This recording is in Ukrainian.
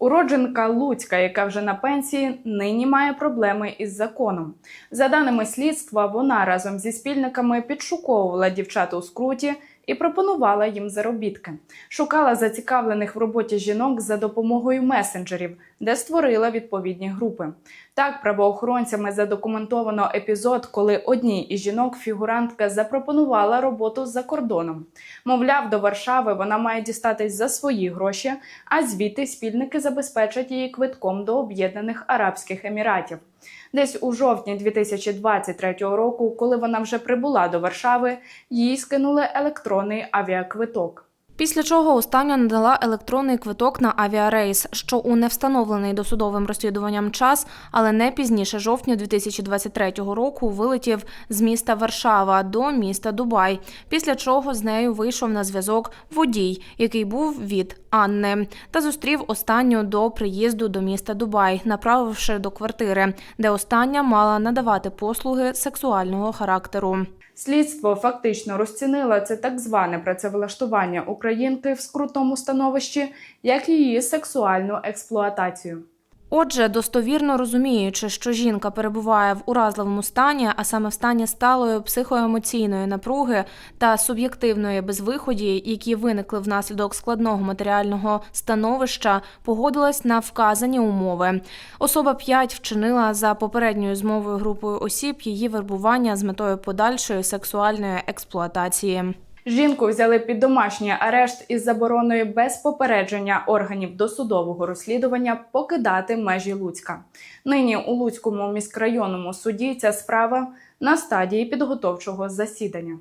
Уродженка Луцька, яка вже на пенсії, нині має проблеми із законом. За даними слідства, вона разом зі спільниками підшуковувала дівчат у скруті і пропонувала їм заробітки. Шукала зацікавлених в роботі жінок за допомогою месенджерів, де створила відповідні групи. Так, правоохоронцями задокументовано епізод, коли одній із жінок фігурантка запропонувала роботу за кордоном. Мовляв, до Варшави вона має дістатись за свої гроші, а звідти спільники забезпечать її квитком до Об'єднаних Арабських Еміратів. Десь у жовтні 2023 року, коли вона вже прибула до Варшави, їй скинули електронний авіаквиток. Після чого остання надала електронний квиток на авіарейс, що у невстановлений досудовим розслідуванням час, але не пізніше жовтня 2023 року вилетів з міста Варшава до міста Дубай. Після чого з нею вийшов на зв'язок водій, який був від Анни, та зустрів останню до приїзду до міста Дубай, направивши до квартири, де остання мала надавати послуги сексуального характеру. Слідство фактично розцінило це так зване працевлаштування українки в скрутному становищі як її сексуальну експлуатацію. Отже, достовірно розуміючи, що жінка перебуває в уразливому стані, а саме в стані сталої психоемоційної напруги та суб'єктивної безвиході, які виникли внаслідок складного матеріального становища, погодилась на вказані умови. Особа 5 вчинила за попередньою змовою групою осіб її вербування з метою подальшої сексуальної експлуатації. Жінку взяли під домашній арешт із забороною без попередження органів досудового розслідування покидати межі Луцька. Нині у Луцькому міськрайонному суді ця справа на стадії підготовчого засідання.